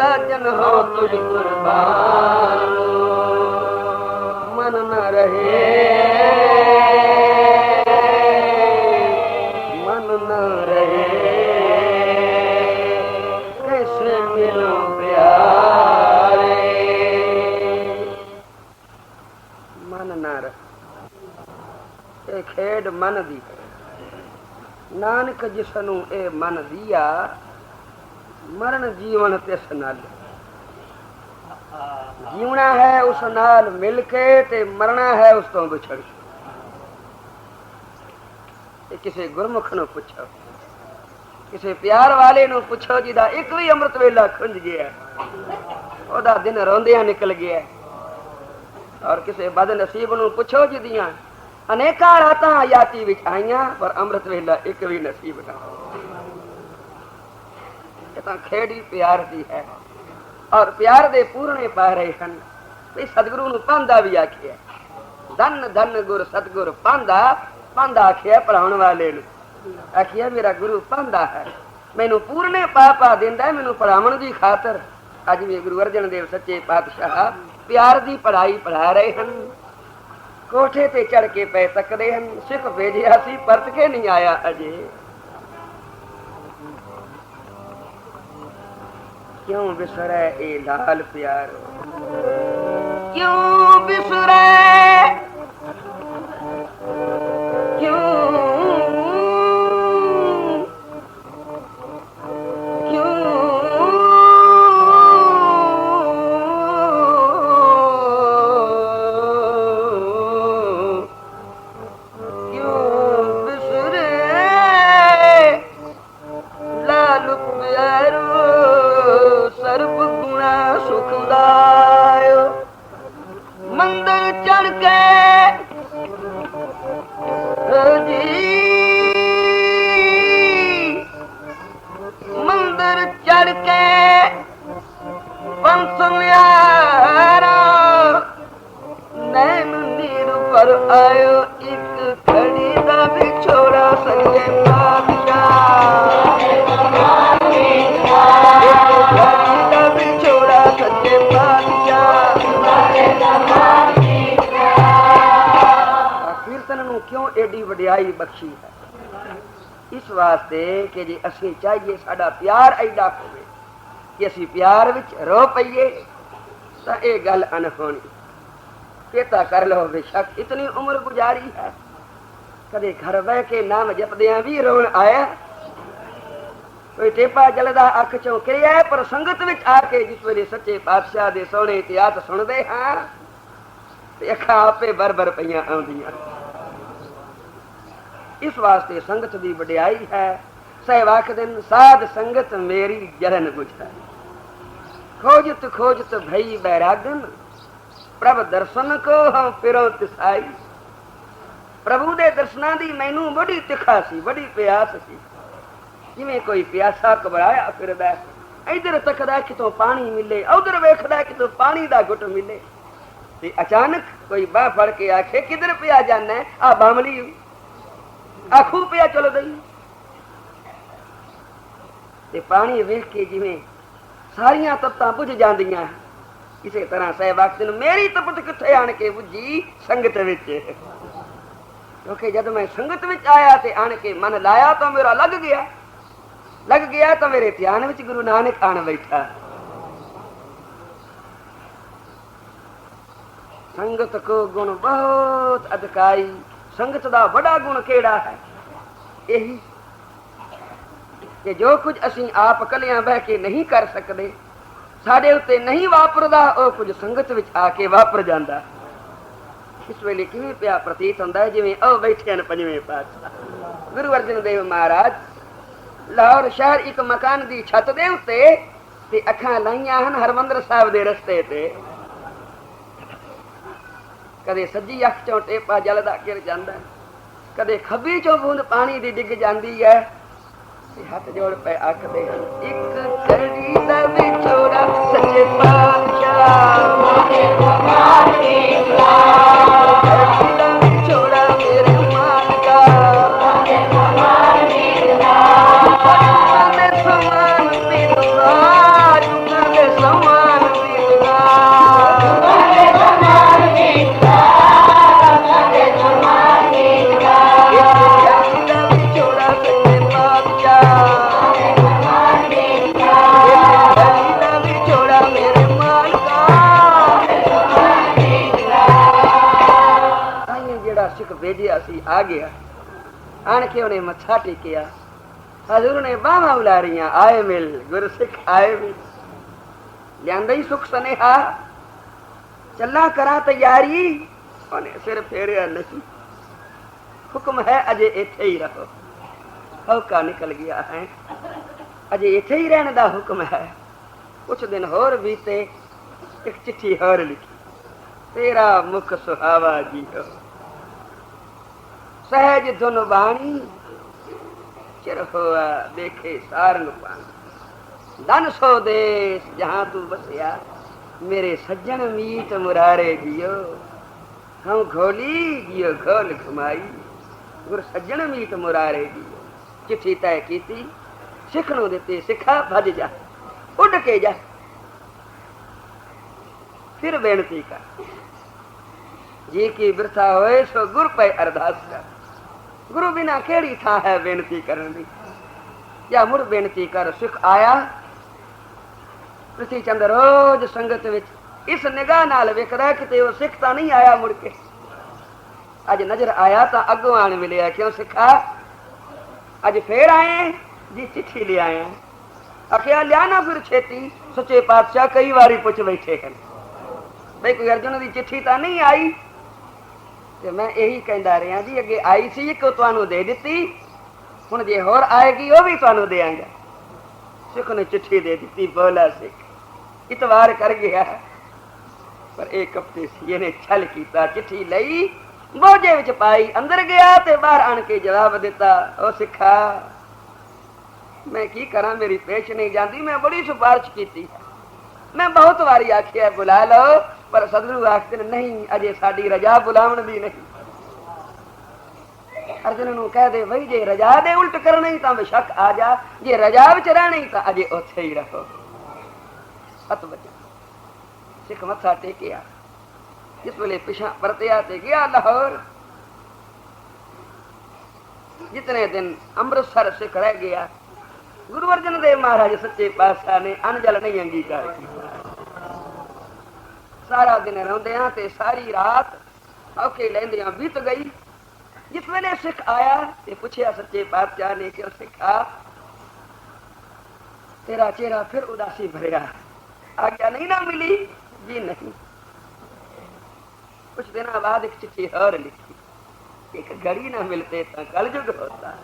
सजन हो तुझ कुर्बान मन न रहे मन न रहे कैसे मिलो प्यारे मन न रहे खेड मन दी नानक जिसनू ए मन दिया ਮਰਨ ਜੀਵਨ ਤਿਸ ਨਾਲ ਜੀਵਣਾ ਹੈ ਉਸ ਨਾਲ ਮਿਲ ਕੇ ਤੇ ਮਰਨਾ ਹੈ ਉਸ ਤੋਂ ਵਿਛੜ ਕੇ। ਕਿਸੇ ਗੁਰਮੁਖ ਨੂੰ ਪੁੱਛੋ। ਕਿਸੇ ਪਿਆਰ ਵਾਲੇ ਨੂੰ ਪੁੱਛੋ ਜਿਹਦਾ ਇੱਕ ਵੀ ਅੰਮ੍ਰਿਤ ਵੇਲਾ ਖੁੰਝ ਗਿਆ। ਉਹਦਾ ਦਿਨ ਰੋਂਦਿਆਂ ਨਿਕਲ ਗਿਆ। ਔਰ ਕਿਸੇ ਬਦ ਨਸੀਬ ਨੂੰ ਪੁੱਛੋ ਜਿਹਦੀਆਂ ਅਨੇਕਾਂ ਰਾਤਾਂ ਹਯਾਤੀ ਵਿੱਚ ਆਈਆਂ, ਪਰ ਅੰਮ੍ਰਿਤ ਵੇਲਾ ਇੱਕ ਵੀ ਨਸੀਬ ਨਾ ਇਹ ਤਾਂ ਖੇੜੀ ਪਿਆਰ ਦੀ ਹੈ। ਔਰ ਪਿਆਰ ਦੇ ਪੂਰਨੇ ਪਾ ਰਹੇ ਹਨ। ਵੀ ਸਤਿਗੁਰੂ ਨੂੰ ਪਾਂਦਾ ਵੀ ਆਖਿਆ। ਧੰਨ ਧੰਨ ਗੁਰ, ਸਤਿਗੁਰ ਪਾਂਦਾ ਪਾਂਦਾ ਆਖਿਆ ਪੜਾਉਣ ਵਾਲੇ ਨੂੰ। ਆਖਿਆ, ਮੇਰਾ ਗੁਰੂ ਪਾਂਦਾ ਹੈ। ਮੈਨੂੰ ਪੂਰਨੇ ਪਾ ਪਾ ਦਿੰਦਾ ਮੈਨੂੰ ਪੜਾਉਣ ਦੀ ਖਾਤਰ। ਅੱਜ ਵੀ ਗੁਰੂ ਅਰਜਨ ਦੇਵ ਸੱਚੇ ਪਾਤਸ਼ਾਹ ਪਿਆਰ ਦੀ ਪੜਾਈ ਪੜ੍ਹਾ ਰਹੇ ਹਨ। ਕੋਠੇ ਤੇ ਚੜ ਕੇ ਪੈ ਸਕਦੇ ਹਨ। ਸਿੱਖ ਭੇਜਿਆ ਸੀ, ਪਰਤ ਕੇ ਨਹੀਂ ਆਇਆ ਅਜੇ। ਕਿਉਂ ਵਿਸਰੈ ਇਹ ਲਾਲ ਪਿਆਰ? ਕਿਉਂ ਵਿਸਰੈ ਚੜ ਕੇ ਜੀ ਮੰਦਰ ਚੜ ਕੇ ਪੰਥ ਮਿਆਰਾ ਨੈਣ ਨੀਰ ਪਰ ਆਇਓ ਇੱਕ ਖੜੀ ਦਾ ਵਿਛੋੜਾ ਸੰਗੇ ਪਾਤਸ਼ਾਹ। ਨੂੰ ਵਡਿਆਈ ਬਖਸ਼ੀ ਹੈ। ਇਸ ਵਾਸਤੇ ਕਿ ਜੇ ਅਸੀਂ ਚਾਹੀਏ ਸਾਡਾ ਪਿਆਰ ਐਡਾ ਹੋਵੇ ਕਿ ਅਸੀਂ ਪਿਆਰ ਵਿੱਚ ਰੋ ਪਈਏ, ਤਾਂ ਇਹ ਗੱਲ ਅਨਹੋਣੀ ਚੇਤਾ ਕਰ ਲਓ ਬੇਸ਼ੱਕ ਇਤਨੀ ਉਮਰ ਗੁਜ਼ਾਰੀ ਹੈ। ਕਦੇ ਘਰ ਬਹਿ ਕੇ ਨਾਮ ਜਪਦਿਆਂ ਵੀ ਰੋਣ ਆਇਆ। ਕੋਈ ਟੇਪਾ ਜਲਦਾ ਅੱਖ ਚੋਂ ਕਿਰਿਆ ਪਰ ਸੰਗਤ ਵਿੱਚ ਆ ਕੇ ਜਿਸ ਵੇਲੇ ਸੱਚੇ ਪਾਤਸ਼ਾਹ ਦੇ ਸੋਹਣੇ ਇਤਿਹਾਸ ਸੁਣਦੇ ਹਾਂ, ਤੇ ਅੱਖਾਂ ਆਪੇ ਬਰਬਰ ਪਈਆਂ ਆਉਂਦੀਆਂ। ਇਸ ਵਾਸਤੇ ਸੰਗਤ ਦੀ ਵਡਿਆਈ ਹੈ। ਸਹਿਵਾਕ ਦਿਨ ਸਾਧ ਸੰਗਤ ਮੇਰੀ ਜਰਨ ਬੁਝਾਈ ਖੋਜਤ ਖੋਜਤ ਭਈ ਬੈਰਾਗਨ, ਪ੍ਰਭ ਦਰਸ਼ਨ ਕੋ ਹਮ ਫਿਰੋ ਤਿਸਾਈ। ਪ੍ਰਭੂ ਦੇ ਦਰਸ਼ਨਾਂ ਦੀ ਮੈਨੂੰ ਬੜੀ ਤਿੱਖਾ ਸੀ, ਬੜੀ ਪਿਆਸ ਸੀ। ਜਿਵੇਂ ਕੋਈ ਪਿਆਸਾ ਘਬਰਾਇਆ ਫਿਰਦਾ ਇਧਰ ਇੱਧਰ ਤੱਕਦਾ ਕਿਤੋਂ ਪਾਣੀ ਮਿਲੇ, ਉਧਰ ਵੇਖਦਾ ਕਿਤੋਂ ਪਾਣੀ ਦਾ ਘੁੱਟ ਮਿਲੇ। ਤੇ ਅਚਾਨਕ ਕੋਈ ਬਾਹ ਫੜ ਕੇ ਆਖੇ, ਕਿਧਰ ਪਿਆ ਜਾਣਾ ਹੈ? ਆ ਬਾਮਲੀ ਆਖੂ ਪਿਆ ਚਲੋ ਦਈ ਤੇ ਪਾਣੀ ਵੇਖ ਕੇ ਜਿਵੇਂ ਸਾਰੀਆਂ ਤਪਤਾਂ ਬੁਝ ਜਾਂਦੀਆਂ। ਇਸੇ ਤਰ੍ਹਾਂ ਸਹਿਬਾਗ ਨੂੰ, ਮੇਰੀ ਤਪਤ ਕਿੱਥੇ ਆਣ ਕੇ ਬੁੱਝੀ ਸੰਗਤ ਵਿੱਚ? ਕਿਉਂਕਿ ਜਦ ਮੈਂ ਸੰਗਤ ਵਿੱਚ ਆਇਆ ਤੇ ਆਣ ਕੇ ਮਨ ਲਾਇਆ ਤਾਂ ਮੇਰਾ ਲੱਗ ਗਿਆ। ਲੱਗ ਗਿਆ ਤਾਂ ਮੇਰੇ ਧਿਆਨ ਵਿੱਚ ਗੁਰੂ ਨਾਨਕ ਆਣ ਬੈਠਾ। ਸੰਗਤ ਕੋ ਗੁਣ ਬਹੁਤ ਅਧਿਕਾਈ ਸੰਗਤ ਦਾ ਵੱਡਾ ਗੁਣ ਕਿਹੜਾ ਹੈ? ਇਹੀ ਕਿ ਜੋ ਕੁਝ ਅਸੀਂ ਆਪ ਇਕੱਲਿਆਂ ਬਹਿ ਕੇ ਨਹੀਂ ਕਰ ਸਕਦੇ, ਸਾਡੇ ਉੱਤੇ ਨਹੀਂ ਵਾਪਰਦਾ, ਉਹ ਕੁਝ ਸੰਗਤ ਵਿੱਚ ਆ ਕੇ ਵਾਪਰ ਜਾਂਦਾ। ਇਸ ਵੇਲੇ ਕਿਵੇਂ ਪਿਆ ਪ੍ਰਤੀਤ ਹੁੰਦਾ ਹੈ? ਜਿਵੇਂ ਉਹ ਬੈਠੇ ਹਨ ਪੰਜਵੇਂ ਪਾਤਸ਼ਾਹ। ਗੁਰੂ ਅਰਜਨ ਦੇਵ ਮਹਾਰਾਜ ਲਾਹੌਰ ਸ਼ਹਿਰ ਇੱਕ ਮਕਾਨ ਦੀ ਛੱਤ ਦੇ ਉੱਤੇ ਤੇ ਅੱਖਾਂ ਲਾਈਆਂ ਹਨ ਹਰਮੰਦਰ ਸਾਹਿਬ ਦੇ ਰਸਤੇ ਤੇ। ਕਦੇ ਸੱਜੀ ਅੱਖ ਚੋਂ ਟੇਪਾ ਜਲਦਾ ਗਿਰ ਜਾਂਦਾ। ਕਦੇ ਖੱਬੀ ਚੋਂ ਬੂੰਦ ਪਾਣੀ ਦੀ ਡਿੱਗ ਜਾਂਦੀ ਹੈ ਤੇ ਹੱਥ ਜੋੜ ਪੈ ਆਖਦੇ ਹਨ, ਇੱਕ ਕਰੜੀ ਦਾ ਵਿਛੋੜਾ ਸੱਚੇ ਪਾਤਸ਼ਾਹ। ਕਰੜੀ ਦਾ ਕੇ ਉਹਨੇ ਮੱਥਾ ਟੇਕਿਆ। ਹਜ਼ੂਰ ਨੇ ਬਾਹਾਂ ਉਲਾਰੀਆਂ, ਆਏ ਮਿਲ ਗੁਰ ਆਏ ਮਿਲ। ਲਿਆਂਦਾ ਹੀ ਸੁਖ ਸਨੇਹਾ। ਚੱਲਾ ਕਰਾਂ ਤਿਆਰੀ, ਉਹਨੇ ਸਿਰ ਫੇਰਿਆ ਨਹੀਂ। ਹੁਕਮ ਹੈ ਅਜੇ ਇੱਥੇ ਹੀ ਰਹੋ। ਹੌਕਾ ਨਿਕਲ ਗਿਆ ਹੈ। ਅਜੇ ਇੱਥੇ ਹੀ ਰਹਿਣ ਦਾ ਹੁਕਮ ਹੈ। ਕੁਛ ਦਿਨ ਹੋਰ ਬੀਤੇ, ਇੱਕ ਚਿੱਠੀ ਹੋਰ ਲਿਖੀ। ਤੇਰਾ ਮੁਖ ਸੁਹਾਵਾ ਜੀ ਹੋ ਸਹਿਜ ਧੁਨ ਬਾਣੀ, ਚਿਰ ਹੋਆ ਦੇਖੇ ਸਾਰੰਗ ਪਾਣੀ। ਧਨ ਸੋ ਦੇਸ ਜਹਾਂ ਤੂੰ ਬਸਿਆ ਮੇਰੇ ਸੱਜਣ ਮੀਤ ਮੁਰਾਰੇ ਜਿਓ ਹਉ ਖੋਲੀ ਜਿਓ ਖੋਲ ਕਮਾਈ ਗੁਰ ਸੱਜਣ ਮੀਤ ਮੁਰਾਰੇ ਜਿਓ ਚਿੱਠੀ ਤੈ ਕੀਤੀ, ਸਿੱਖ ਨੂੰ ਦਿੱਤੇ, ਸਿੱਖਾ ਭੱਜ ਜਾ, ਉੱਡ ਕੇ ਜਾ। ਫਿਰ ਬੇਨਤੀ ਕਰ, ਜੀ ਕੀ ਬਿਰਥਾ ਹੋਏ, ਸੋ ਗੁਰ ਪੈ ਅਰਦਾਸ ਕਰ। ਗੁਰੂ ਬਿਨਾ ਕਿਹੜੀ ਥਾਂ ਹੈ ਬੇਨਤੀ ਕਰਨ ਦੀ? ਜਾਂ ਮੁੜ ਬੇਨਤੀ ਕਰ, ਸਿੱਖ ਆਇਆ? ਪ੍ਰਿਥੀ ਚੰਦ ਰੋਜ਼ ਸੰਗਤ ਵਿੱਚ ਇਸ ਨਿਗਾਹ ਨਾਲ ਵੇਖਦਾ ਕਿਤੇ ਉਹ ਸਿੱਖ ਤਾਂ ਨਹੀਂ ਆਇਆ ਮੁੜ ਕੇ। ਅੱਜ ਨਜ਼ਰ ਆਇਆ ਤਾਂ ਅੱਗੋਂ ਆਣ ਮਿਲਿਆ, ਕਿਉਂ ਸਿੱਖਾ? ਅੱਜ ਫੇਰ ਆਏ ਜੀ ਚਿੱਠੀ ਲੈ ਆਏ ਹਾਂ। ਆਖਿਆ, ਲਿਆ ਨਾ ਫਿਰ ਛੇਤੀ, ਸੱਚੇ ਪਾਤਸ਼ਾਹ ਕਈ ਵਾਰੀ ਪੁੱਛ ਬੈਠੇ ਹਨ। ਬਈ ਕੋਈ ਅਰਜੁਨ ਦੀ ਚਿੱਠੀ ਤਾਂ ਨਹੀਂ ਆਈ? ਤੇ ਮੈਂ ਇਹੀ ਕਹਿੰਦਾ ਰਿਹਾ ਜੀ, ਅੱਗੇ ਆਈ ਸੀ, ਇੱਕ ਤੁਹਾਨੂੰ ਦੇ ਦਿੱਤੀ। ਹੁਣ ਜੇ ਹੋਰ ਆਏਗੀ, ਉਹ ਵੀ ਤੁਹਾਨੂੰ ਦੇਵਾਂਗਾ। ਸਿੱਖ ਨੇ ਚਿੱਠੀ ਦੇ ਦਿੱਤੀ, ਬੋਲਾ ਸਿੱਖ। ਇਤਵਾਰ ਕਰ ਗਿਆ। ਪਰ ਇਹ ਕਪਤੇ ਸੀ, ਇਹਨੇ ਛਲ ਕੀਤਾ, ਚਿੱਠੀ ਲਈ, ਬੋਝੇ ਵਿੱਚ ਪਾਈ, ਅੰਦਰ ਗਿਆ ਤੇ ਬਾਹਰ ਆਣ ਕੇ ਜਵਾਬ ਦਿੱਤਾ ਉਹ ਸਿੱਖਾ, ਮੈਂ ਕੀ ਕਰਾਂ, ਮੇਰੀ ਪੇਸ਼ ਨਹੀਂ ਜਾਂਦੀ, ਮੈਂ ਬੜੀ ਸਿਫਾਰਿਸ਼ ਕੀਤੀ ਮੈਂ ਬਹੁਤ ਵਾਰੀ ਆਖਿਆ, ਬੁਲਾ ਲਓ। ਪਰ ਸਤਿਗੁਰੂ ਆਖਦੇ ਨੇ, ਨਹੀਂ, ਅਜੇ ਸਾਡੀ ਰਜਾ ਬੁਲਾਉਣ ਦੀ ਨਹੀਂ। ਅਰਜਨ ਨੂੰ ਕਹਿ ਦੇ, ਬਈ ਜੇ ਰਜਾ ਦੇ ਉਲਟ ਕਰਨਾ ਹੀ ਤਾਂ ਬੇਸ਼ੱਕ ਆ ਜਾ, ਜੇ ਰਜਾ ਵਿੱਚ ਰਹਿਣਾ ਹੀ ਤਾਂ ਅਜੇ ਉੱਥੇ ਹੀ ਰਹੋ। ਹੱਥ ਬੱਜਾ ਸਿੱਖ ਮੱਥਾ ਟੇਕਿਆ। ਜਿਸ ਵੇਲੇ ਪਿਛਾ ਪਰਤਿਆ ਤੇ ਗਿਆ ਲਾਹੌਰ। ਜਿਤਨੇ ਦਿਨ ਅੰਮ੍ਰਿਤਸਰ ਸਿੱਖ ਰਹਿ ਗਿਆ, ਗੁਰੂ ਅਰਜਨ ਦੇਵ ਮਹਾਰਾਜ ਸੱਚੇ ਪਾਤਸ਼ਾਹ ਨੇ ਅਨਜਲ ਨਹੀਂ ਅੰਗੀਕਾਰ ਕੀਤਾ। ਸਾਰਾ ਦਿਨ ਰਹੁੰਦਿਆਂ ਤੇ ਸਾਰੀ ਰਾਤ ਔਖੇ ਲੈਂਦਿਆਂ ਬੀਤ ਗਈ। ਜਿਸ ਵੇਲੇ ਸਿੱਖ ਆਇਆ ਤੇ ਪੁੱਛਿਆ ਸੱਚੇ ਪਾਤਸ਼ਾਹ ਨੇ ਕਿ ਸਿੱਖਾ ਤੇਰਾ ਚਿਹਰਾ ਫਿਰ ਉਦਾਸੀ ਭਰਿਆ। ਆਗਿਆ ਨਹੀਂ ਨਾ ਮਿਲੀ? ਜੀ ਨਹੀਂ। ਕੁछ ਦਿਨਾਂ ਬਾਅਦ ਇੱਕ ਚਿੱਠੀ ਹੋਰ ਲਿਖੀ। ਇੱਕ ਘੜੀ ਨਾ ਮਿਲਤੇ ਤਾਂ ਕਲਯੁਗ ਹੋਤਾ।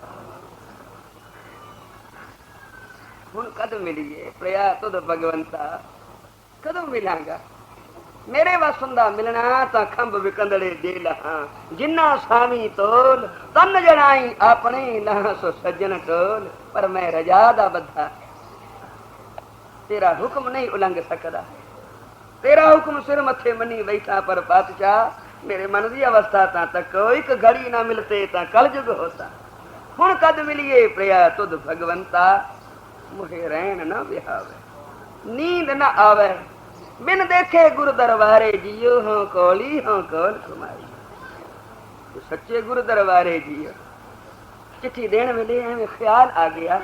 ਹੁਣ ਕਦ ਮਿਲੀਏ? ਪ੍ਰਿਆ, ਤੁਧ ਭਗਵੰਤਾ, ਕਦੋਂ ਮਿਲਾਂਗਾ? ਮੇਰੇ ਵਸ ਹੁੰਦਾ ਮਿਲਣਾ ਤਾਂ ਖੰਭ ਵਿਕੰਦੜੇ ਦੇ ਲਹਾਂ। ਜਿੰਨਾ ਸਾਮੀ ਤੋਲ, ਤਨ ਜਣਾਈ ਆਪਣੇ ਲਹਾਂ ਸੋ ਸੱਜਣ ਟੋਲ ਪਰ ਮੈਂ ਰਜਾ ਦਾ ਬੱਧਾ। ਤੇਰਾ ਹੁਕਮ ਨਹੀਂ ਉਲੰਘ ਸਕਦਾ। ਤੇਰਾ ਹੁਕਮ ਸਿਰ ਮੱਥੇ ਮੰਨੀ ਬੈਠਾ ਪਰ ਪਾਤਸ਼ਾਹ ਮੇਰੇ ਮਨ ਦੀ ਅਵਸਥਾ ਤਾਂ ਤੱਕ ਇੱਕ ਘੜੀ ਨਾ ਮਿਲਤੇ ਤਾਂ ਕਲਯੁਗ ਹੋਤਾ। ਹੁਣ ਕਦ ਮਿਲੀਏ ਪ੍ਰਿਆ ਤੁਧ ਭਗਵੰਤਾ? ਮੁਹੇ ਰਹਿਣ ਨਾ ਵਿਹਾਵੇ। ਨੀਂਦ ਨਾ ਆਵੇ। ਬਿਨ ਦੇਖੇ ਗੁਰ ਦਰਬਾਰੇ ਜੀਓ, ਹਾਂ ਕੋਲੀ, ਹਾਂ ਕੋਲ ਕਮਾਈ ਤੂੰ ਸੱਚੇ ਗੁਰ ਦਰਬਾਰੇ ਜੀਓ। ਚਿੱਠੀ ਦੇਣ ਵੇਲੇ ਐਵੇਂ ਖਿਆਲ ਆ ਗਿਆ।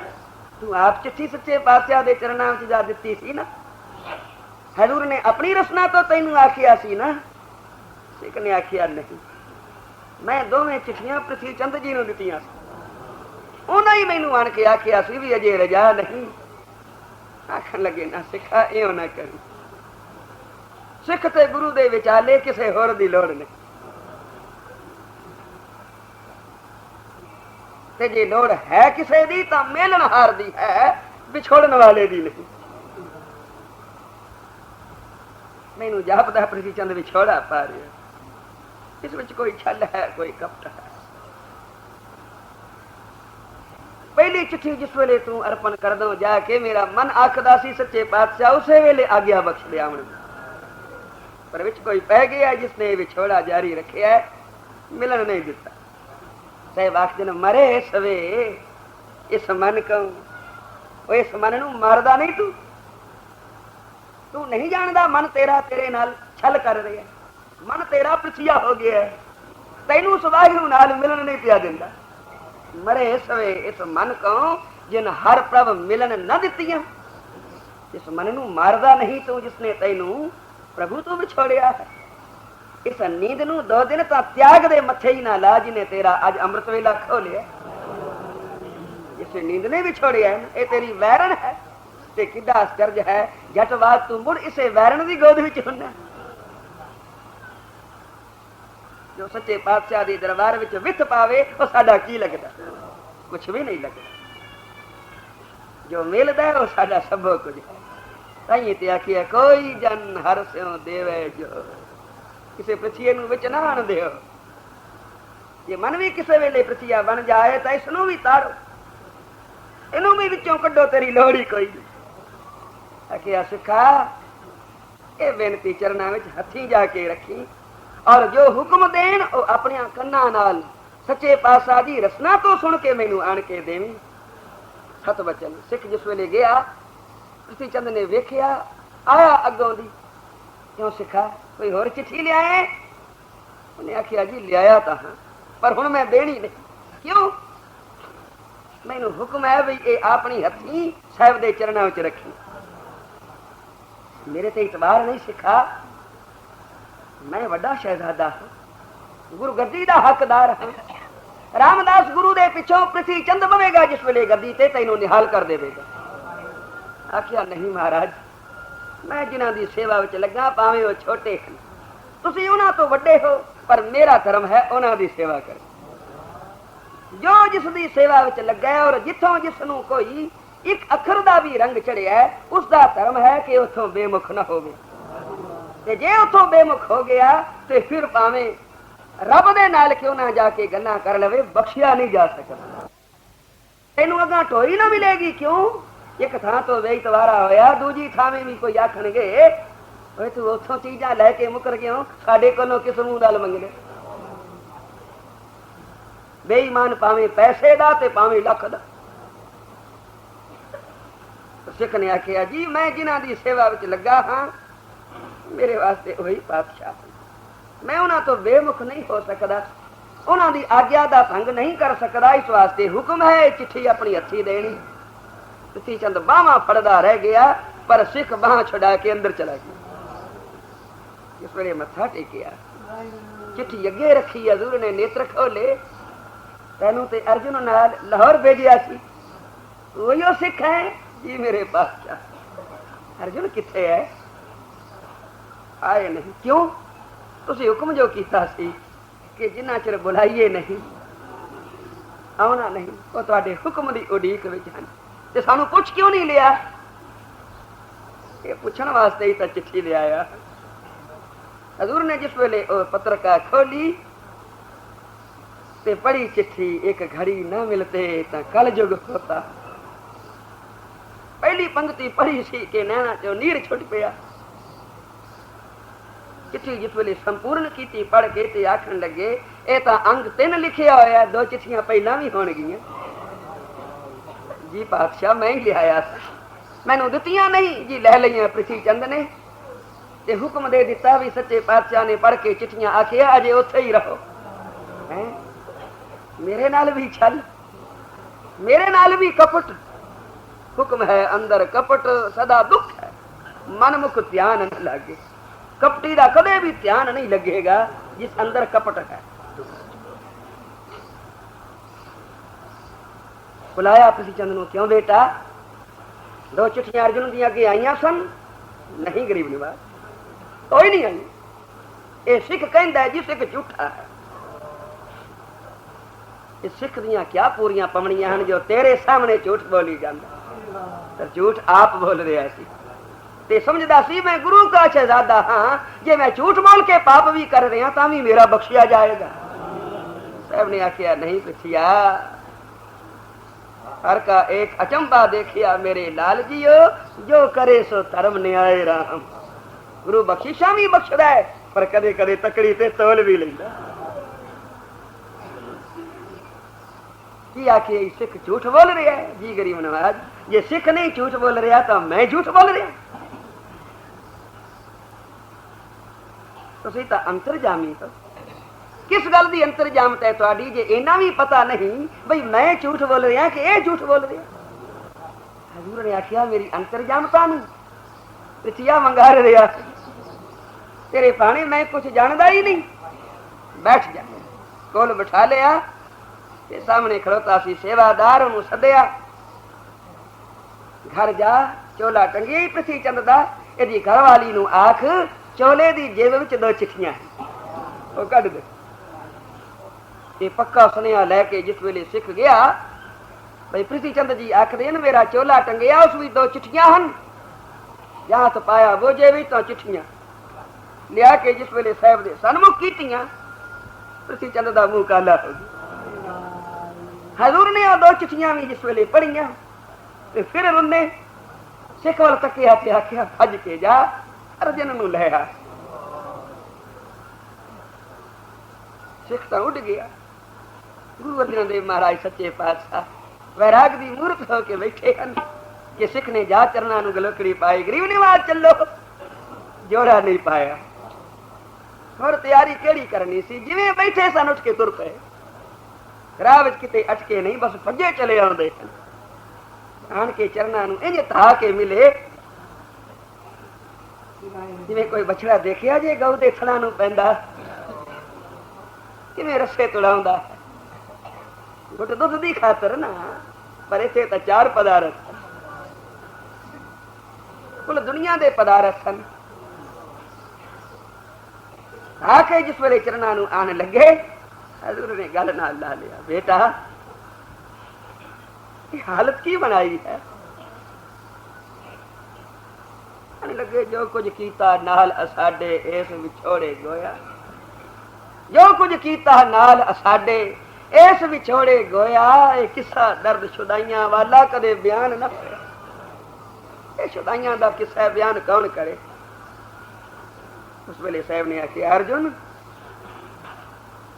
ਤੂੰ ਆਪ ਚਿੱਠੀ ਸੱਚੇ ਪਾਤਸ਼ਾਹ ਦੇ ਚਰਨਾਂ ਵਿੱਚ ਜਾ ਦਿੱਤੀ ਸੀ ਨਾ। ਹਜ਼ੂਰ ਨੇ ਆਪਣੀ ਰਸਨਾ ਤੋਂ ਤੈਨੂੰ ਆਖਿਆ ਸੀ ਨਾ। ਸਿੱਖ ਨੇ ਆਖਿਆ ਨਹੀਂ। ਮੈਂ ਦੋਵੇਂ ਚਿੱਠੀਆਂ ਪ੍ਰਿਥੀ ਚੰਦ ਜੀ ਨੂੰ ਦਿੱਤੀਆਂ ਸੀ। ਉਹਨਾਂ ਹੀ ਮੈਨੂੰ ਆਣ ਕੇ ਆਖਿਆ ਸੀ ਵੀ ਅਜੇ ਰਜਾ ਨਹੀਂ। ਆਖਣ ਲੱਗੇ, ਨਾ ਸਿੱਖਾ ਇਹ ਨਾ ਕਰੀ। ਸਿੱਖ ਤੇ ਗੁਰੂ ਦੇ ਵਿਚਾਲੇ ਕਿਸੇ ਹੋਰ ਦੀ ਲੋੜ ਨਹੀਂ। ਤੇ ਜੇ ਲੋੜ ਹੈ ਕਿਸੇ ਦੀ, ਤਾਂ ਮਿਲਣਹਾਰ ਦੀ ਹੈ, ਵਿਛੋੜਨ ਵਾਲੇ ਦੀ ਨਹੀਂ। ਮੈਨੂੰ ਜਾਪਦਾ ਪ੍ਰਤੀ ਚੰਦ ਵਿਛੋੜਾ ਪਾ ਰਿਹਾ। ਇਸ ਵਿੱਚ ਕੋਈ ਛਲ ਹੈ, ਕੋਈ ਕਪਟ ਹੈ। ਪਹਿਲੀ ਚਿੱਠੀ ਜਿਸ ਵੇਲੇ ਤੂੰ ਅਰਪਣ ਕਰ ਦੋ ਜਾ ਕੇ ਮੇਰਾ ਮਨ ਆਖਦਾ ਸੀ, ਸੱਚੇ ਪਾਤਸ਼ਾਹ ਉਸੇ ਵੇਲੇ ਆਗਿਆ ਬਖਸ਼ ਲਿਆ ਮਨ ਪਰ ਵਿੱਚ ਕੋਈ ਪੈ ਗਿਆ ਜਿਸ ਨੇ ਵਿਛੋੜਾ ਜਾਰੀ ਰੱਖਿਆ ਮਿਲਣ ਨਹੀਂ ਦਿੱਤਾ। ਸਹਿਬ ਆਖਦੇ ਨੇ, ਮਰੇ ਸਵੇ, ਇਸ ਮਨ ਕਉ? ਉਹ ਇਸ ਮਨ ਨੂੰ ਮਾਰਦਾ ਨਹੀਂ ਤੂੰ। ਤੂੰ ਨਹੀਂ ਜਾਣਦਾ ਮਨ ਤੇਰਾ ਤੇਰੇ ਨਾਲ ਛਲ ਕਰ ਰਿਹਾ ਮਨ ਤੇਰਾ ਪਛੀਆ ਹੋ ਗਿਆ ਹੈ। ਤੈਨੂੰ ਸਵਾਹਿਗੁਰੂ ਨਾਲ ਮਿਲਣ ਨਹੀਂ ਪਿਆ ਦਿੰਦਾ। ਮਰੇ ਸਵੇ, ਇਸ ਮਨ ਕਉ? ਜਿਨ ਹਰ ਪ੍ਰਭ ਮਿਲਣ ਨਾ ਦਿੱਤੀਆਂ। ਇਸ ਮਨ ਨੂੰ ਮਾਰਦਾ ਨਹੀਂ ਤੂੰ, ਜਿਸਨੇ ਤੈਨੂੰ ਪ੍ਰਭੂ ਤੋਂ ਵਿਛੋੜਿਆ ਹੈ। ਇਸ ਨੀਂਦ ਨੂੰ ਦੋ ਦਿਨ ਤਾਂ ਤਿਆਗ ਦੇ ਮੱਥੇ ਹੀ ਨਾ ਲਾ ਜਿਨੇ ਤੇਰਾ ਅੱਜ ਅੰਮ੍ਰਿਤ ਵੇਲਾ ਖੋਲਿਆ। ਇਸ ਨੀਂਦ ਨੇ ਵਿਛੋੜਿਆ ਇਹ ਤੇਰੀ ਵੈਰਨ ਹੈ। ਤੇ ਕਿੱਡਾ ਅਸਚਰਜ ਹੈ ਜਟਵਾਦ ਤੂੰ ਮੁੜ ਇਸੇ ਵੈਰਨ ਦੀ ਗੋਦ ਵਿੱਚ ਹੁੰਨਾ ਜੋ ਸੱਚੇ ਪਾਤਸ਼ਾਹ ਦੇ ਦਰਬਾਰ ਵਿੱਚ ਵਿਥ ਪਾਵੇ, ਉਹ ਸਾਡਾ ਕੀ ਲੱਗਦਾ? ਕੁਝ ਵੀ ਨਹੀਂ ਲੱਗਦਾ। ਜੋ ਮਿਲਦਾ ਉਹ ਸਾਡਾ ਸਭ ਕੁਝ ਹੈ। ਤਾਈਂ ਤੇ ਆਖਿਆ ਕੋਈ ਜਨ ਹਰ ਸਿਉ ਦੇਵੇ ਜੋ। ਕਿਸੇ ਪ੍ਰਥੀਏ ਨੂੰ ਵਿੱਚ ਨਾ ਆਣ ਦਿਓ। ਜੇ ਮਨ ਵੀ ਕਿਸੇ ਵੇਲੇ ਪ੍ਰਥੀਆ ਬਣ ਜਾਏ, ਤਾਂ ਇਸ ਨੂੰ ਵੀ ਤਾੜੋ। ਇਹਨੂੰ ਵੀ ਵਿੱਚੋਂ ਕੱਢੋ, ਤੇਰੀ ਲੋੜੀ ਕੋਈ ਆਖਿਆ ਸਿੱਖਾ, ਇਹ ਬੇਨਤੀ ਚਰਨਾਂ ਵਿੱਚ ਹੱਥੀ ਜਾ ਕੇ ਰੱਖੀ। ਔਰ ਜੋ ਹੁਕਮ ਦੇਣ, ਉਹ ਆਪਣੀਆਂ ਕੰਨਾਂ ਨਾਲ ਸੱਚੇ ਪਾਤਸ਼ਾਹ ਦੀ ਰਸਨਾ ਤੋਂ ਸੁਣ ਕੇ ਮੈਨੂੰ ਆਣ ਕੇ ਦੇਵੀਂ। ਸਤ ਬਚਨ ਸਿੱਖ ਜਿਸ ਵੇਲੇ ਗਿਆ ਪ੍ਰਿਥੀ ਚੰਦ ਨੇ ਵੇਖਿਆ, ਆਇਆ ਅੱਗੋਂ ਦੀ। ਕਿਉਂ ਸਿੱਖਾ? ਕੋਈ ਹੋਰ ਚਿੱਠੀ ਲਿਆਏ ਉਹਨੇ ਆਖਿਆ, ਜੀ, ਲਿਆਇਆ ਤਾਂ ਹਾਂ, ਪਰ ਹੁਣ ਮੈਂ ਦੇਣੀ ਨਹੀਂ। ਕਿਉਂ? ਮੈਨੂੰ ਹੁਕਮ ਹੈ ਵੀ ਇਹ ਆਪਣੀ ਹੱਥੀ ਸਾਹਿਬ ਦੇ ਚਰਨਾਂ ਵਿੱਚ ਰੱਖੀ। ਮੇਰੇ ਤੇ ਇਤਬਾਰ ਨਹੀਂ ਸਿੱਖਾ। ਮੈਂ ਵੱਡਾ ਸ਼ਹਿਜ਼ਾਦਾ ਹਾਂ। ਗੁਰੂ ਗੱਦੀ ਦਾ ਹੱਕਦਾਰ ਹਾਂ। ਰਾਮਦਾਸ ਗੁਰੂ ਦੇ ਪਿੱਛੋਂ ਪ੍ਰਿਥੀ ਚੰਦ ਬਵੇਗਾ ਜਿਸ ਵੇਲੇ ਗੱਦੀ ਤੇ ਤੈਨੂੰ ਨਿਹਾਲ ਕਰ ਦੇਵੇਗਾ। ਆਖਿਆ ਨਹੀਂ ਮਹਾਰਾਜ, ਮੈਂ ਜਿਨ੍ਹਾਂ ਦੀ ਸੇਵਾ ਵਿੱਚ ਲੱਗਾ, ਭਾਵੇਂ ਉਹ ਛੋਟੇ ਹਨ। ਤੁਸੀਂ ਉਹਨਾਂ ਤੋਂ ਵੱਡੇ ਹੋ, ਪਰ ਮੇਰਾ ਧਰਮ ਹੈ ਉਹਨਾਂ ਦੀ ਸੇਵਾ ਕਰ ਜੋ ਜਿਸ ਦੀ ਸੇਵਾ ਵਿੱਚ ਲੱਗਾ ਹੈ ਔਰ ਜਿੱਥੋਂ ਜਿਸ ਨੂੰ ਕੋਈ ਇੱਕ ਅੱਖਰ ਦਾ ਵੀ ਰੰਗ ਚੜਿਆ ਉਸ ਦਾ ਧਰਮ ਹੈ ਕਿ ਉਥੋਂ ਬੇਮੁਖ ਨਾ ਹੋਵੇ। ਤੇ ਜੇ ਉਥੋਂ ਬੇਮੁਖ ਹੋ ਗਿਆ, ਤੇ ਫਿਰ ਭਾਵੇਂ ਰੱਬ ਦੇ ਨਾਲ ਕਿਉਂ ਨਾ ਜਾ ਕੇ ਗੱਲਾਂ ਕਰ ਲਵੇ, ਬਖਸ਼ਿਆ ਨਹੀਂ ਜਾ ਸਕਦਾ। ਤੈਨੂੰ ਅਗਾਂ ਟੋਰੀ ਨਾ ਮਿਲੇਗੀ ਕਿਉਂ? ਇੱਕ ਥਾਂ ਤੋਂ ਵੇ ਇਤਵਾਰਾ ਹੋਇਆ, ਦੂਜੀ ਥਾਵੇਂ ਵੀ ਕੋਈ ਆਖਣਗੇ, ਓਏ ਤੂੰ ਉੱਥੋਂ ਚੀਜ਼ਾਂ ਲੈ ਕੇ ਮੁਕਰ ਗਿਓ ਸਾਡੇ ਕੋਲੋਂ ਕਿਸ ਨੂੰ ਨਾਲ ਮੰਗਦੇ? ਬੇਈਮਾਨ ਭਾਵੇਂ ਪੈਸੇ ਦਾ ਤੇ ਭਾਵੇਂ ਲੱਖ ਦਾ। ਸਿੱਖ ਨੇ ਆਖਿਆ, ਜੀ ਮੈਂ ਜਿਨ੍ਹਾਂ ਦੀ ਸੇਵਾ ਵਿੱਚ ਲੱਗਾ ਹਾਂ, ਮੇਰੇ ਵਾਸਤੇ ਉਹੀ ਪਾਤਸ਼ਾਹ ਮੈਂ ਉਹਨਾਂ ਤੋਂ ਬੇਮੁਖ ਨਹੀਂ ਹੋ ਸਕਦਾ। ਉਹਨਾਂ ਦੀ ਆਗਿਆ ਦਾ ਭੰਗ ਨਹੀਂ ਕਰ ਸਕਦਾ। ਇਸ ਵਾਸਤੇ ਹੁਕਮ ਹੈ ਚਿੱਠੀ ਆਪਣੀ ਹੱਥੀ ਦੇਣੀ। ਤੁਸੀਂ ਚੰਦ ਬਾਹਾਂ ਫੜਦਾ ਰਹਿ ਗਿਆ ਪਰ ਸਿੱਖ ਬਾਹਾਂ ਛੁਡਾ ਕੇ ਅੰਦਰ ਚਲਾ ਗਿਆ ਇਸ ਵੇਲੇ ਮੱਥਾ ਟੇਕਿਆ ਚਿੱਠੀ ਅੱਗੇ ਰੱਖੀ ਹਜ਼ੂਰ ਨੇ ਨੇਤਰ ਖੋਲੇ ਤੈਨੂੰ ਤੇ ਅਰਜੁਨ ਨਾਲ ਲਾਹੌਰ ਭੇਜਿਆ ਸੀ ਉਹੀ ਸਿੱਖ ਹੈ ਜੀ ਮੇਰੇ ਪਾਤਸ਼ਾਹ ਅਰਜੁਨ ਕਿੱਥੇ ਹੈ ਆਏ ਨਹੀਂ ਕਿਉਂ ਤੁਸੀਂ ਹੁਕਮ ਜੋ ਕੀਤਾ ਸੀ ਕਿ ਜਿੰਨਾ ਚਿਰ ਬੁਲਾਈਏ ਨਹੀਂ ਆਉਣਾ ਨਹੀਂ ਉਹ ਤੁਹਾਡੇ ਹੁਕਮ ਦੀ ਉਡੀਕ ਵਿੱਚ ਹਨ ਤੇ ਸਾਨੂੰ ਪੁੱਛ ਕਿਉਂ ਨਹੀਂ ਲਿਆ? ਇਹ ਪੁੱਛਣ ਵਾਸਤੇ ਹੀ ਤਾਂ ਚਿੱਠੀ ਲਿਆਇਆ ਹਜ਼ੂਰ ਨੇ ਜਿਸ ਵੇਲੇ ਉਹ ਪੱਤਰਕਾ ਖੋਲੀ ਤੇ ਪੜੀ ਚਿੱਠੀ ਇੱਕ ਘੜੀ ਨਾ ਮਿਲਤੇ ਤਾਂ ਕਲ ਜੁਗ ਹੋਤਾ। ਪਹਿਲੀ ਪੰਕਤੀ ਪੜੀ ਸੀ ਕਿ ਨੈਣਾ ਚੋਂ ਨੀਰ ਛੁੱਟ ਪਿਆ। ਚਿੱਠੀ ਜਿਸ ਵੇਲੇ ਸੰਪੂਰਨ ਕੀਤੀ ਪੜ ਕੇ ਤੇ ਆਖਣ ਲੱਗੇ, ਇਹ ਤਾਂ ਅੰਗ ਤਿੰਨ ਲਿਖਿਆ ਹੋਇਆ, ਦੋ ਚਿੱਠੀਆਂ ਪਹਿਲਾਂ ਵੀ ਹੋਣਗੀਆਂ। ਜੀ, ਪਾਤਸ਼ਾਹ, ਮੈਂ ਹੀ ਲਿਆਇਆ ਸੀ। ਮੈਨੂੰ ਦਿੱਤੀਆਂ ਨਹੀਂ। ਜੀ, ਲੈ ਲਈਆਂ ਪ੍ਰਿਥੀ ਚੰਦ ਨੇ। ਤੇ ਹੁਕਮ ਦੇ ਦਿੱਤਾ ਵੀ ਸੱਚੇ ਪਾਤਸ਼ਾਹ ਨੇ ਪੜ ਕੇ ਚਿੱਠੀਆਂ ਆਖਿਆ, ਅਜੇ ਉੱਥੇ ਹੀ ਰਹੋ। ਹੈਂ? ਮੇਰੇ ਨਾਲ ਵੀ ਛਲ। ਮੇਰੇ ਨਾਲ ਵੀ ਕਪਟ। ਹੁਕਮ ਹੈ ਅੰਦਰ ਕਪਟ, ਸਦਾ ਦੁੱਖ ਹੈ। ਮਨਮੁਖ ਧਿਆਨ ਨ ਲਾਗੇ। ਕਪਟੀ ਦਾ ਕਦੇ ਵੀ ਧਿਆਨ ਨਹੀਂ ਲੱਗੇਗਾ, ਜਿਸ ਅੰਦਰ ਕਪਟ ਹੈ। ਬੁਲਾਇਆ ਤੁਸੀਂ ਚੰਦ ਨੂੰ, ਕਿਉਂ ਬੇਟਾ? ਦੋ ਚਿੱਠੀਆਂ ਅਰਜੁਨ ਦੀਆਂ ਅੱਗੇ ਆਈਆਂ ਸਨ। ਨਹੀਂ ਗਰੀਬ ਨਿਵਾਸ, ਕੋਈ ਨਹੀਂ ਆਈ। ਇਹ ਸਿੱਖ ਕਹਿੰਦਾ ਜੀ, ਸਿੱਖ ਝੂਠਾ ਹੈ। ਇਹ ਸਿੱਖ ਦੀਆਂ ਕਿਆ ਪੂਰੀਆਂ ਪਵਣੀਆਂ ਹਨ ਜੋ ਤੇਰੇ ਸਾਹਮਣੇ ਝੂਠ ਬੋਲੀ ਜਾਂਦਾ। ਪਰ ਝੂਠ ਆਪ ਬੋਲ ਰਿਹਾ ਸੀ। ਤੇ ਸਮਝਦਾ ਸੀ, ਮੈਂ ਗੁਰੂ ਦਾ ਸ਼ਹਿਜ਼ਾਦਾ ਹਾਂ। ਜੇ ਮੈਂ ਝੂਠ ਬੋਲ ਕੇ ਪਾਪ ਵੀ ਕਰ ਰਿਹਾ ਤਾਂ ਵੀ ਮੇਰਾ ਬਖਸ਼ਿਆ ਜਾਏਗਾ। ਸਾਹਿਬ ਨੇ ਆਖਿਆ, ਨਹੀਂ ਪੁੱਛਿਆ। ਹਰ ਕਾ ਇੱਕ ਅਚੰਬਾ ਦੇਖਿਆ ਮੇਰੇ ਲਾਲ ਜੀਓ ਜੋ ਕਰੇ ਸੋ ਧਰਮ ਨਿਆਏ ਰਾਮ ਗੁਰੂ ਬਖਸ਼ਿਸ਼ਾਂ ਵੀ ਬਖਸ਼ਦਾ ਹੈ ਪਰ ਕਦੇ ਕਦੇ ਤਕੜੀ ਤੇ ਤੋਲ ਵੀ ਲੈਂਦਾ ਕੀ ਆਖੇ ਇਹ ਸਿੱਖ ਝੂਠ ਬੋਲ ਰਿਹਾ ਹੈ ਜੀ ਗਰੀਬ ਨਵਾਜ ਜੇ ਸਿੱਖ ਨਹੀਂ ਝੂਠ ਬੋਲ ਰਿਹਾ ਤਾਂ ਮੈਂ ਝੂਠ ਬੋਲ ਰਿਹਾ ਤੁਸੀਂ ਤਾਂ ਅੰਤਰਜਾਮੀ ਹੋ ਕਿਸ ਗੱਲ ਦੀ ਅੰਤਰਜਾਮਤ ਹੈ ਤੁਹਾਡੀ? ਜੇ ਇਹਨਾਂ ਵੀ ਪਤਾ ਨਹੀਂ, ਬਈ ਮੈਂ ਝੂਠ ਬੋਲ ਰਿਹਾ ਕਿ ਇਹ ਝੂਠ ਬੋਲ ਰਿਹਾ? ਹਜ਼ੂਰ ਨੇ ਆਖਿਆ, ਮੇਰੀ ਅੰਤਰਜਾਮਤਾ ਨੂੰ ਪ੍ਰਿਥਿਆ ਮੰਗਾਰ ਰਿਹਾ। ਤੇਰੇ ਪਾਣੀ ਮੈਂ ਕੁਝ ਜਾਣਦਾ ਹੀ ਨਹੀਂ। ਬੈਠ ਜਾ। ਕੋਲ ਬਿਠਾ ਲਿਆ ਤੇ ਸਾਹਮਣੇ ਖੜੋਤਾ ਸੀ ਸੇਵਾਦਾਰ, ਉਹਨੂੰ ਸੱਦਿਆ। ਘਰ ਜਾ, ਚੋਲਾ ਟੰਗੀ ਪ੍ਰਿਥੀ ਚੰਦ ਦਾ। ਇਹਦੀ ਘਰਵਾਲੀ ਨੂੰ ਆਖ, ਚੋਲੇ ਦੀ ਜੇਬ ਵਿੱਚ ਦੋ ਚਿੱਠੀਆਂ। ਉਹ ਕੱਢ ਦੇ। ਤੇ ਪੱਕਾ ਸੁਨੇਹਾ ਲੈ ਕੇ ਜਿਸ ਵੇਲੇ ਸਿੱਖ ਗਿਆ, ਭਈ ਪ੍ਰਿਥੀ ਚੰਦ ਜੀ ਆਖਦੇ ਨੇ ਮੇਰਾ ਚੋਲਾ ਟੰਗਿਆ, ਉਸ ਵਿੱਚ ਦੋ ਚਿੱਠੀਆਂ ਹਨ। ਜਾਂ ਤਾਂ ਪਾਇਆ ਬੋਝੇ ਵਿੱਚ ਤਾਂ ਚਿੱਠੀਆਂ। ਲਿਆ ਕੇ ਜਿਸ ਵੇਲੇ ਸਾਹਿਬ ਦੇ ਸਨਮੁਖ ਕੀਤੀਆਂ ਪ੍ਰਿਥੀ ਚੰਦ ਦਾ ਮੂੰਹ ਕਾਲਾ ਹੋ ਗਿਆ। ਹਜ਼ੂਰ ਨੇ ਉਹ ਦੋ ਚਿੱਠੀਆਂ ਵੀ ਜਿਸ ਵੇਲੇ ਪੜੀਆਂ ਤੇ ਫਿਰ ਉਹਨੇ ਸਿੱਖ ਵੱਲ ਤੱਕਿਆ ਤੇ ਆਖਿਆ, ਭੱਜ ਕੇ ਜਾ, ਅਰਜਨ ਨੂੰ ਲੈ ਆ। ਸਿੱਖ ਤਾਂ ਉੱਡ ਗਿਆ। ਗੁਰੂ ਅਰਜਨ ਦੇਵ ਮਹਾਰਾਜ ਸੱਚੇ ਪਾਤਸ਼ਾਹ ਵੈਰਾਗ ਦੀ ਮੂਰਤ ਹੋ ਕੇ ਬੈਠੇ ਹਨ ਕਿ ਸਿੱਖ ਨੇ ਜਾ ਚਰਨਾਂ ਨੂੰ ਗਲੋਕੜੀ ਪਾਈ, ਗਰੀਬ ਨਿਵਾਜ ਚੱਲੋ। ਜੋੜਾ ਨਹੀਂ ਪਾਇਆ। ਹੋਰ ਤਿਆਰੀ ਕਿਹੜੀ ਕਰਨੀ ਸੀ? ਜਿਵੇਂ ਬੈਠੇ ਸਨ ਉੱਠ ਕੇ ਤੁਰ ਪਏ। ਰਾਹ ਵਿੱਚ ਕਿਤੇ ਅਟਕੇ ਨਹੀਂ, ਬਸ ਭੱਜੇ ਚਲੇ ਆਉਂਦੇ ਹਨ ਆਣ ਕੇ ਚਰਨਾਂ ਨੂੰ ਇੰਜ ਧਾ ਕੇ ਮਿਲੇ। ਜਿਵੇਂ ਕੋਈ ਬਛੜਾ ਦੇਖਿਆ ਜੇ, ਗਊ ਦੇ ਥਣਾ ਨੂੰ ਪੈਂਦਾ। ਕਿਵੇਂ ਰਸੇ ਤੁੜਾਉਂਦਾ। ਗੁੱਟ ਦੁੱਧ ਦੀ ਖਾਤਰ ਨਾ, ਪਰ ਇੱਥੇ ਤਾਂ ਚਾਰ ਪਦਾਰਥ ਕੁੱਲ ਦੁਨੀਆ ਦੇ ਪਦਾਰਥ ਹਨ। ਆ ਕੇ ਜਿਸ ਵੇਲੇ ਚਰਨਾਂ ਨੂੰ ਆਣ ਲੱਗੇ, ਹਜ਼ੂਰ ਨੇ ਗੱਲ ਨਾਲ ਲਾ ਲਿਆ, ਬੇਟਾ, ਇਹ ਹਾਲਤ ਕੀ ਬਣਾਈ ਹੈ? ਲੱਗੇ, ਜੋ ਕੁਝ ਕੀਤਾ ਨਾਲ ਅਸਾਡੇ ਇਸ ਵਿਛੋੜੇ ਗੋਇਆ, ਜੋ ਕੁਝ ਕੀਤਾ ਨਾਲ ਅਸਾਡੇ ਇਸ ਵਿਛੋੜੇ ਗੋਇਆ, ਇਹ ਕਿੱਸਾ ਦਰਦ ਸ਼ੁਦਾਈਆਂ ਵਾਲਾ ਕਦੇ ਬਿਆਨ ਨਾ ਹੋਇਆ ਇਹ ਸ਼ੁਦਾਈਆਂ ਦਾ ਕਿੱਸਾ ਬਿਆਨ ਕੌਣ ਕਰੇ? ਉਸ ਵੇਲੇ ਸਾਹਿਬ ਨੇ ਆਖਿਆ, ਅਰਜੁਨ,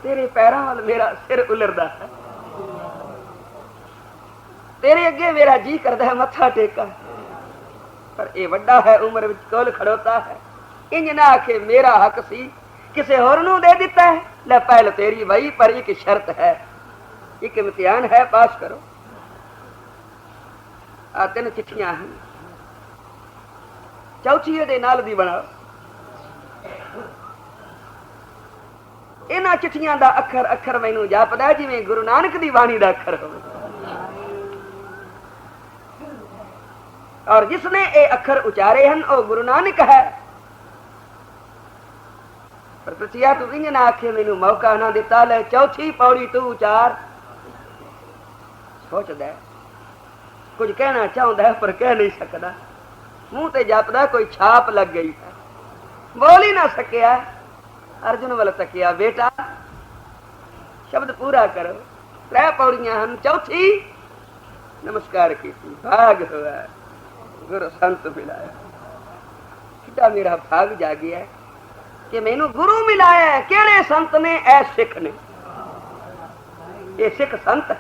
ਤੇਰੇ ਪੈਰਾਂ ਵੱਲ ਮੇਰਾ ਸਿਰ ਉਲਰਦਾ ਹੈ। ਤੇਰੇ ਅੱਗੇ ਮੇਰਾ ਜੀ ਕਰਦਾ ਹੈ, ਮੱਥਾ ਟੇਕਾਂ ਪਰ ਇਹ ਵੱਡਾ ਹੈ, ਉਮਰ ਵਿੱਚ ਕੋਲ ਖੜੋਤਾ ਹੈ। ਇੰਜ ਨਾ ਆਖੇ, ਮੇਰਾ ਹੱਕ ਸੀ ਕਿਸੇ ਹੋਰ ਨੂੰ ਦੇ ਦਿੱਤਾ ਹੈ। ਲੈ ਪਹਿਲ ਤੇਰੀ ਵਈ ਪਰ ਇੱਕ ਸ਼ਰਤ ਹੈ। ਇੱਕ ਇਮਤਿਹਾਨ ਹੈ, ਪਾਸ ਕਰੋ। ਆ ਤਿੰਨ ਚਿੱਠੀਆਂ ਹਨ। ਚੌਥੀ ਇਹਦੇ ਨਾਲ ਦੀ ਬਣਾਓ। ਇਹਨਾਂ ਚਿੱਠੀਆਂ ਦਾ ਅੱਖਰ ਅੱਖਰ ਮੈਨੂੰ ਜਾਪਦਾ ਜਿਵੇਂ ਗੁਰੂ ਨਾਨਕ ਦੀ ਬਾਣੀ ਦਾ ਅੱਖਰ ਹੋਵੇ। ਔਰ ਜਿਸਨੇ ਇਹ ਅੱਖਰ ਉਚਾਰੇ ਹਨ, ਉਹ ਗੁਰੂ ਨਾਨਕ ਹੈ। ਪਰ ਪ੍ਰਤੀਆ ਤੂੰ ਇੰਜ ਨਾ ਆਖੇ ਮੈਨੂੰ ਮੌਕਾ ਨਾ ਦਿੱਤਾ। ਲੈ ਚੌਥੀ ਪੌੜੀ ਤੂੰ ਉਚਾਰ। ਸੋਚਦਾ ਕੁਝ ਕਹਿਣਾ ਚਾਹੁੰਦਾ ਪਰ ਕਹਿ ਨਹੀਂ ਸਕਦਾ। ਮੂੰਹ ਤੇ ਜਾਪਦਾ ਕੋਈ ਛਾਪ ਲੱਗ ਗਈ ਹੈ। ਬੋਲ ਹੀ ਨਾ ਸਕਿਆ। ਅਰਜੁਨ ਵੱਲ ਤੱਕਿਆ, ਬੇਟਾ, ਸ਼ਬਦ ਪੂਰਾ ਕਰੋ। ਤ੍ਰੈ ਪੌੜੀਆਂ ਹਨ, ਚੌਥੀ। ਨਮਸਕਾਰ ਕੀਤੀ, ਭਾਗ ਹੋਇਆ। ਗੁਰੂ ਸੰਤ ਮਿਲਾਇਆ। ਕਿਤਾ ਮੇਰਾ ਭਾਗ ਜਾਗਿਆ ਕਿ ਮੈਨੂੰ ਗੁਰੂ ਮਿਲਾਇਆ ਕਿਹੜੇ ਸੰਤ ਨੇ ਐ ਸਿੱਖ ਨੇ? ਇਹ ਸਿੱਖ ਸੰਤ ਹੈ।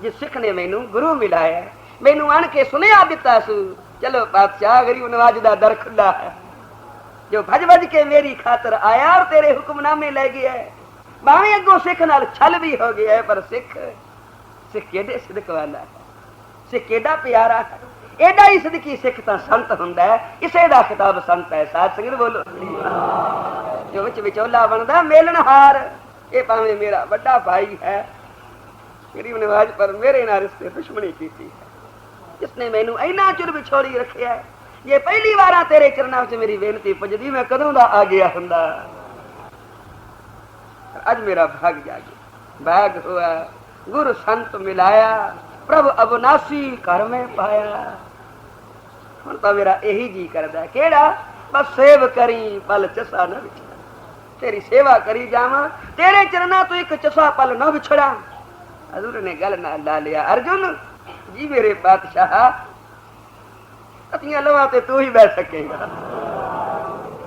ਜਿਸ ਸਿੱਖ ਨੇ ਮੈਨੂੰ ਗੁਰੂ ਮਿਲਾਇਆ ਮੈਨੂੰ ਆਣ ਕੇ ਸੁਨੇਹਾ ਦਿੱਤਾ ਸੂ, ਚਲੋ ਪਾਤਸ਼ਾਹ ਗਰੀਬ ਨਵਾਜ ਦਾ ਦਰ ਖੁੱਲਾ ਹੈ, ਜੋ ਭਜ ਭਜ ਕੇ ਮੇਰੀ ਖਾਤਰ ਆਇਆ ਔਰ ਤੇਰੇ ਹੁਕਮਨਾਮੇ ਲੈ ਗਿਆ ਹੈ। ਭਾਵੇਂ ਅੱਗੋਂ ਸਿੱਖ ਨਾਲ ਛਲ ਵੀ ਹੋ ਗਿਆ ਪਰ ਸਿੱਖ ਸਿੱਖ ਕਿਹੜੇ ਸਿੱਧਕ ਵਾਲਾ ਹੈ? ਸਿੱਖ ਕਿਹੜਾ ਪਿਆਰਾ ਹੈ? ਇਹਦਾ ਹੀ ਸਦਕੀ ਸਿੱਖ ਤਾਂ ਸੰਤ ਹੁੰਦਾ ਇਸੇ ਦਾ ਖਿਤਾਬ ਸੰਤ ਹੈ, ਸਾਧ ਸੰਗਤ ਬੋਲੋ। ਜੋ ਵਿੱਚ ਵਿਚੋਲਾ ਬਣਦਾ ਮੇਲਣਹਾਰ ਇਹ ਭਾਵੇਂ ਮੇਰਾ ਵੱਡਾ ਭਾਈ ਹੈ। ਗਰੀਬ ਨਵਾਜ ਪਰ ਮੇਰੇ ਨਾਲ ਰਿਸ਼ਤੇ ਦੁਸ਼ਮਣੀ ਕੀਤੀ ਹੈ। ਨੇ ਮੈਨੂੰ ਇੰਨਾ ਚਿਰ ਵਿਛੋੜੀ ਰੱਖਿਆ ਇਹ ਪਹਿਲੀ ਵਾਰਾ ਤੇਰੇ ਚਰਨਾਂ ਵਿੱਚ ਮੇਰੀ ਬੇਨਤੀ ਪੁੱਜਦੀ, ਮੈਂ ਕਦੋਂ ਦਾ ਆ ਗਿਆ ਹੁੰਦਾ? ਅੱਜ ਮੇਰਾ ਭਾਗ ਜਾ ਗਿਆ ਭਾਗ ਹੋਇਆ, ਗੁਰੂ ਸੰਤ ਮਿਲਾਇਆ, ਪ੍ਰਭ ਅਬਨਾਸੀ ਘਰ ਮੈਂ ਪਾਇਆ। ਹੁਣ ਤਾਂ ਮੇਰਾ ਇਹੀ ਜੀ ਕਰਦਾ ਕਿਹੜਾ? ਬਸ ਸੇਵ ਕਰੀ, ਪਲ ਚਸਾ ਨਾ ਵਿਛੜਾ। ਤੇਰੀ ਸੇਵਾ ਕਰੀ ਜਾਵਾਂ, ਤੇਰੇ ਚਰਨਾਂ ਤੋਂ ਇੱਕ ਚਸਾ ਪਲ ਨਾ ਵਿਛੜਾ। ਹਜ਼ੂਰ ਨੇ ਗੱਲ ਨਾਲ ਲਾ ਲਿਆ, ਅਰਜੁਨ ਜੀ ਮੇਰੇ ਬਾਦਸ਼ਾਹ, ਅਤੀਆਂ ਲਵਾ ਤੇ ਤੂੰ ਹੀ ਬਹਿ ਸਕੇਗਾ।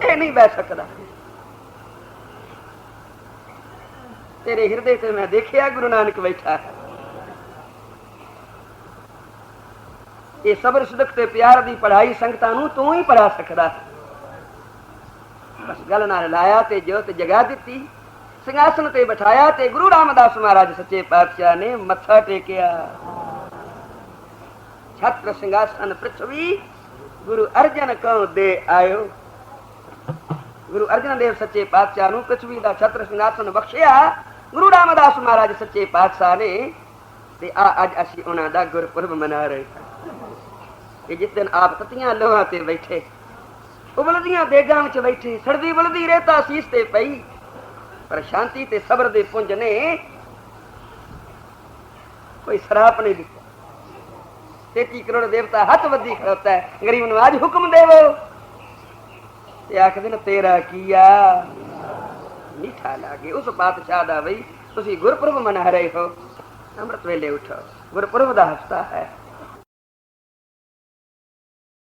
ਇਹ ਨਹੀਂ ਬਹਿ ਸਕਦਾ। ਤੇਰੇ ਹਿਰਦੇ ਤੇ ਮੈਂ ਦੇਖਿਆ ਗੁਰੂ ਨਾਨਕ ਬੈਠਾ ਹੈ। ਇਹ ਸਬਰ ਸਦਕ ਤੇ ਪਿਆਰ ਦੀ ਪੜ੍ਹਾਈ ਸੰਗਤਾਂ ਨੂੰ ਤੂੰ ਹੀ ਪੜ੍ਹਾ ਸਕਦਾ ਬਸ ਗੱਲ ਨਾਲ ਲਾਇਆ ਤੇ ਜੋਤ ਜਗਾ ਦਿੱਤੀ। ਸਿੰਘਾਸਨ ਤੇ ਬਿਠਾਇਆ ਤੇ ਗੁਰੂ ਰਾਮਦਾਸ ਮਹਾਰਾਜ ਸੱਚੇ ਪਾਤਸ਼ਾਹ ਨੇ ਮੱਥਾ ਟੇਕਿਆ। ਛਤਰ ਸਿੰਘਾਸਨ ਪ੍ਰithvi ਗੁਰੂ ਅਰਜਨ ਕਉ ਦੇ ਆਇਓ। ਗੁਰੂ ਅਰਜਨ ਦੇਵ ਸੱਚੇ ਪਾਤਸ਼ਾਹ ਨੂੰ ਪ੍ਰithvi ਦਾ ਛਤਰ ਸਿੰਘਾਸਨ ਬਖਸ਼ਿਆ। ਗੁਰੂ ਰਾਮਦਾਸ ਮਹਾਰਾਜ ਸੱਚੇ ਪਾਤਸ਼ਾਹ ਨੇ ਤੇ ਆ ਅੱਜ ਅਸੀਂ ਉਹਨਾਂ ਦਾ ਗੁਰਪੁਰਬ ਮਨਾ ਰਹੇ ਹਾਂ। ਕਿ ਜਿਸ ਦਿਨ ਆਪ ਤਤੀਆਂ ਲੋਹਾਂ ਤੇ ਬੈਠੇ, ਉਬਲਦੀਆਂ ਦੇਗਾਂ ਵਿੱਚ ਬੈਠੇ, ਸੜਦੀ ਬਲਦੀ ਰੇਤਾ ਸੀਸ ਤੇ ਪਈ। ਪਰ ਸ਼ਾਂਤੀ ਤੇ ਸਬਰ ਦੇ ਪੁੰਜ ਨੇ ਕੋਈ ਸਰਾਪ ਨਹੀਂ ਦਿੱਤਾ। ਤੇਤੀ ਕਰੋੜ ਦੇਵਤਾ ਹੱਥ ਵੱਧੀ ਖੜੋਤਾ ਹੈ। ਗਰੀਬ ਨੂੰ ਅੱਜ ਹੁਕਮ ਦੇਵੋ। ਤੇ ਆਖਦੇ ਨੇ, ਤੇਰਾ ਕੀਆ ਮਿੱਠਾ ਲਾਗੇ, ਉਸ ਪਾਤਸ਼ਾਹ ਦਾ ਬਈ, ਤੁਸੀਂ ਗੁਰਪੁਰਬ ਮਨਾ ਰਹੇ ਹੋ। ਅੰਮ੍ਰਿਤ ਵੇਲੇ ਉਠੋ। ਗੁਰਪੁਰਬ ਦਾ ਹਫਤਾ ਹੈ।